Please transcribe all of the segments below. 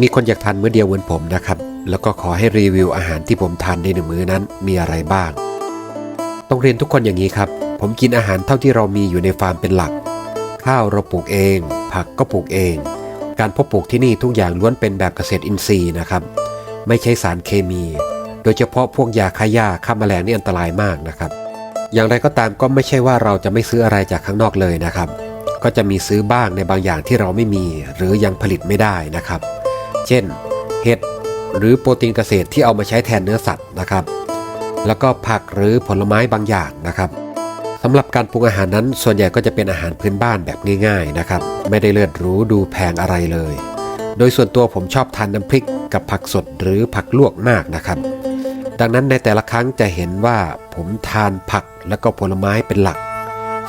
มีคนอยากทานมื้อเดียวเหมือนผมนะครับ แล้วก็ขอให้รีวิวอาหารที่ผมทานในหนึ่งมื้อนั้นมีอะไรบ้าง ต้องเรียนทุกคนอย่างนี้ครับ ผมกินอาหารเท่าที่เรามีอยู่ในฟาร์มเป็นหลัก ข้าวเราปลูกเอง ผักก็ปลูกเอง การเพาะปลูกที่นี่ทุกอย่างล้วนเป็นแบบเกษตรอินทรีย์นะครับ ไม่ใช้สารเคมี โดยเฉพาะพวกยาฆ่าหญ้าฆ่าแมลงนี่อันตรายมากนะครับ อย่างไรก็ตามก็ไม่ใช่ว่าเราจะไม่ซื้ออะไรจากข้างนอกเลยนะครับ ก็จะมีซื้อบ้างในบางอย่างที่เราไม่มีหรือยังผลิตไม่ได้นะครับ เช่น เห็ดหรือโปรตีนเกษตรที่เอามาใช้แทนเนื้อสัตว์นะครับ แล้วก็ผักหรือผลไม้บางอย่างนะครับสำหรับการปรุงอาหารนั้นส่วนใหญ่ก็จะเป็นอาหารพื้นบ้านแบบง่ายๆนะครับ ไม่ได้เลือดหรูดูแพงอะไรเลย โดยส่วนตัวผมชอบทานน้ำพริกกับผักสดหรือผักลวกมากนะครับ ดังนั้นในแต่ละครั้งจะเห็นว่าผมทานผักและก็ผลไม้เป็นหลัก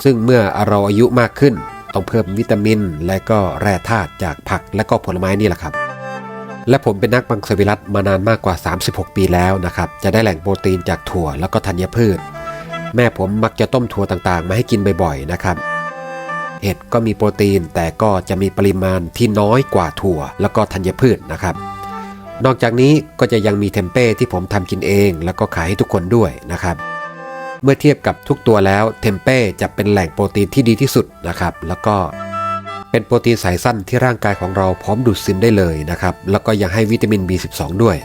ซึ่งเมื่อเราอายุมากขึ้น ต้องเพิ่มวิตามิน และก็แร่ธาตุจากผักและก็ผลไม้นี่แหละครับ และผมเป็นนักบังสวิรัตมานานมากกว่า 36 ปีแล้วนะครับ จะได้แหล่งโปรตีนจากถั่วแล้วก็ธัญพืช แม่ผมมักจะต้มถั่วต่างๆ มาให้กินบ่อยๆนะครับเห็ดก็มีโปรตีนแต่ก็จะมีปริมาณที่น้อยกว่าถั่ว แล้วก็ธัญพืชนะครับ นอกจากนี้ก็จะยังมีเทมเป้ที่ผมทำกินเอง แล้วก็ขายให้ทุกคนด้วยนะครับ เมื่อเทียบกับทุกตัวแล้วเทมเป้จะเป็นแหล่งโปรตีนที่ดีที่สุดนะครับ แล้วก็เป็นโปรตีนสายสั้นที่ร่างกายของเราพร้อมดูดซึมได้เลยนะครับ แล้วก็ยังให้วิตามิน B12 ด้วย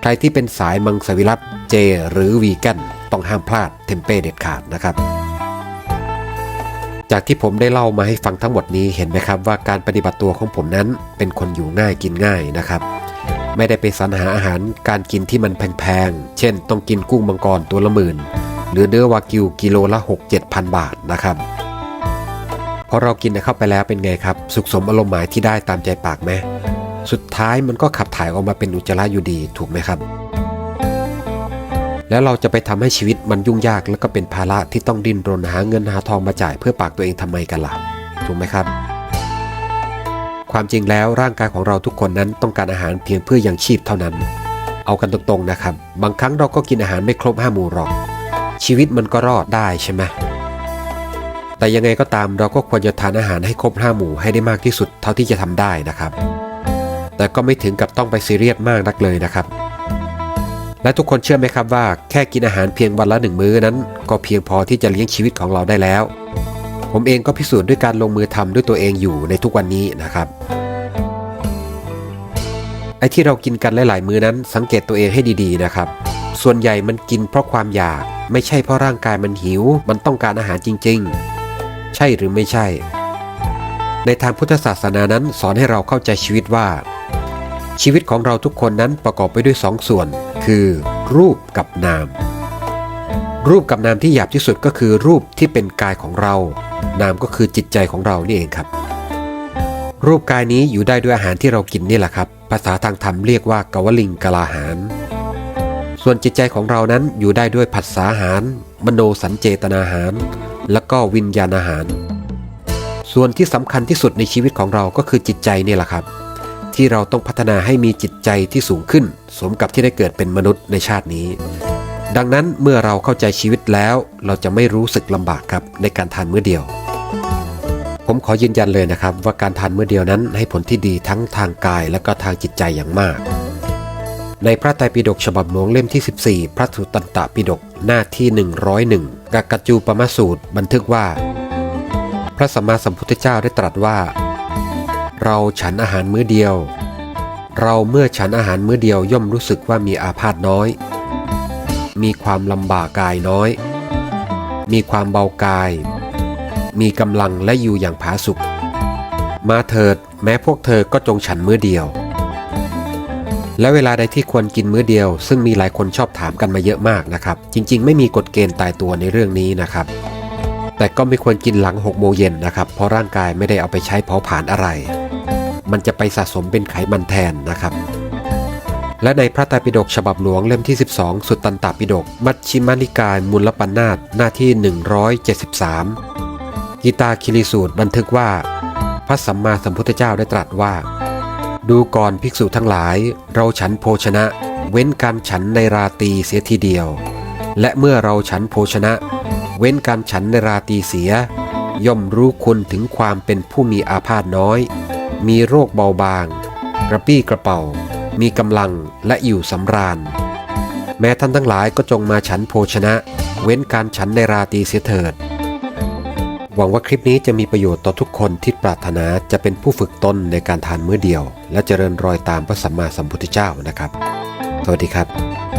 ใครที่เป็นสายมังสวิรัตเจ หรือวีแกนต้องห้ามพลาดเทมเป้เด็ดขาดนะครับ จากที่ผมได้เล่ามาให้ฟังทั้งหมดนี้เห็นไหมครับว่าการปฏิบัติตัวของผมนั้นเป็นคนอยู่ง่ายกินง่ายนะครับไม่ได้ไปสรรหาอาหารการกินที่มันแพงๆ เช่นต้องกินกุ้งมังกรตัวละหมื่น หรือเนื้อวากิวกิโลละ 6 7พันบาทนะครับพอเรากินเข้าไปแล้วเป็นไงครับ สุขสมอารมณ์หมายที่ได้ตามใจปากไหมสุดท้ายมันก็ขับถ่ายออกมาเป็นอุจจาระอยู่ดีถูกไหมครับ แล้วเราจะไปทำให้ชีวิตมันยุ่งยากแล้วก็เป็นภาระที่ต้องดิ้นรนหาเงินหาทองมาจ่ายเพื่อปากตัวเองทำไมกันล่ะถูกไหมครับ ความจริงแล้วร่างกายของเราทุกคนนั้นต้องการอาหารเพียงเพื่อยังชีพเท่านั้น เอากันตรงๆนะครับ บางครั้งเราก็กินอาหารไม่ครบห้าหมู่หรอก ชีวิตมันก็รอดได้ใช่ไหมแต่ยังไงก็ตามเราก็ควรจะทานอาหารให้ครบห้าหมู่ให้ได้มากที่สุดเท่าที่จะทำได้นะครับ แต่ก็ไม่ถึงกับต้องไปซีเรียสมากนักเลยนะครับ และทุกคนเชื่อไหมครับว่า แค่กินอาหารเพียงวันละหนึ่งมื้อนั้น ก็เพียงพอที่จะเลี้ยงชีวิตของเราได้แล้ว ผมเองก็พิสูจน์ด้วยการลงมือทำด้วยตัวเองอยู่ในทุกวันนี้นะครับไอ้ที่เรากินกันหลายๆมื้อนั้นสังเกตตัวเองให้ดีๆนะครับ ส่วนใหญ่มันกินเพราะความอยาก ไม่ใช่เพราะร่างกายมันหิว มันต้องการอาหารจริง ๆ ใช่หรือไม่ใช่ ในทางพุทธศาสนานั้นสอนให้เราเข้าใจชีวิตว่า ชีวิตของเราทุกคนนั้นประกอบไปด้วยสองส่วน คือ รูปกับนาม รูปกับนามที่หยาบที่สุดก็คือรูปที่เป็นกายของเรา นามก็คือจิตใจของเรานี่เองครับ รูปกายนี้อยู่ได้ด้วยอาหารที่เรากินนี่แหละครับ ภาษาทางธรรมเรียกว่ากวลิงกลาหาร ส่วนจิตใจของเรานั้นอยู่ได้ด้วยผัสสาหาร มโนสัญเจตนาหาร และก็วิญญาณอาหาร ส่วนที่สำคัญที่สุดในชีวิตของเราก็คือจิตใจนี่แหละครับ ที่เราต้องพัฒนาให้มีจิตใจที่สูงขึ้น สมกับที่ได้เกิดเป็นมนุษย์ในชาตินี้ ดังนั้นเมื่อเราเข้าใจชีวิตแล้ว เราจะไม่รู้สึกลำบากครับในการทานมื้อเดียว ผมขอยืนยันเลยนะครับ ว่าการทานมื้อเดียวนั้นให้ผลที่ดีทั้งทางกายและก็ทางจิตใจอย่างมาก ในพระไตรปิฎกฉบับหลวงเล่มที่ 14 พระสุตตันตปิฎกหน้าที่ 101กักกจูปมาสูตร บันทึกว่า พระสัมมาสัมพุทธเจ้าได้ตรัสว่า เราฉันอาหารมื้อเดียว เราเมื่อฉันอาหารมื้อเดียวย่อมรู้สึกว่ามีอาพาธน้อย มีความลำบากกายน้อย มีความเบากาย มีกำลังและอยู่อย่างผาสุกมาเถิด แม้พวกเธอก็จงฉันมื้อเดียว และเวลาใดที่ควรกินมื้อเดียว ซึ่งมีหลายคนชอบถามกันมาเยอะมากนะครับ จริง ๆ ไม่มีกฎเกณฑ์ตายตัวในเรื่องนี้นะครับ แต่ก็ไม่ควรกินหลัง6โมงเย็นนะครับ เพราะร่างกายไม่ได้เอาไปใช้เผาผลาญอะไร มันจะไปสะสมเป็นไขมันแทนนะครับ และในพระไตรปิฎกฉบับหลวงเล่มที่ 12 สุตตันตปิฎกมัชชิมานิกายมูลปัญนาตหน้าที่ 173กีตาคิริสูตรบันทึกว่า พระสัมมาสัมพุทธเจ้าได้ตรัสว่า ดูก่อนภิกษุทั้งหลาย เราฉันโภชนะ เว้นการฉันในราตีเสียทีเดียว และเมื่อเราฉันโภชนะ เว้นการฉันในราตีเสีย ย่อมรู้คุณถึงความเป็นผู้มีอาพาธน้อย มีโรคเบาบาง กระปี้กระเป๋า มีกำลังและอยู่สำราญ แม้ท่านทั้งหลายก็จงมาฉันโภชนะ เว้นการฉันในราตีเสียเถิด หวังว่าคลิปนี้จะมีประโยชน์ต่อทุกคนที่ปรารถนาจะเป็นผู้ฝึกตนในการทานมื้อเดียว และเจริญรอยตามพระสัมมาสัมพุทธเจ้านะครับ สวัสดีครับ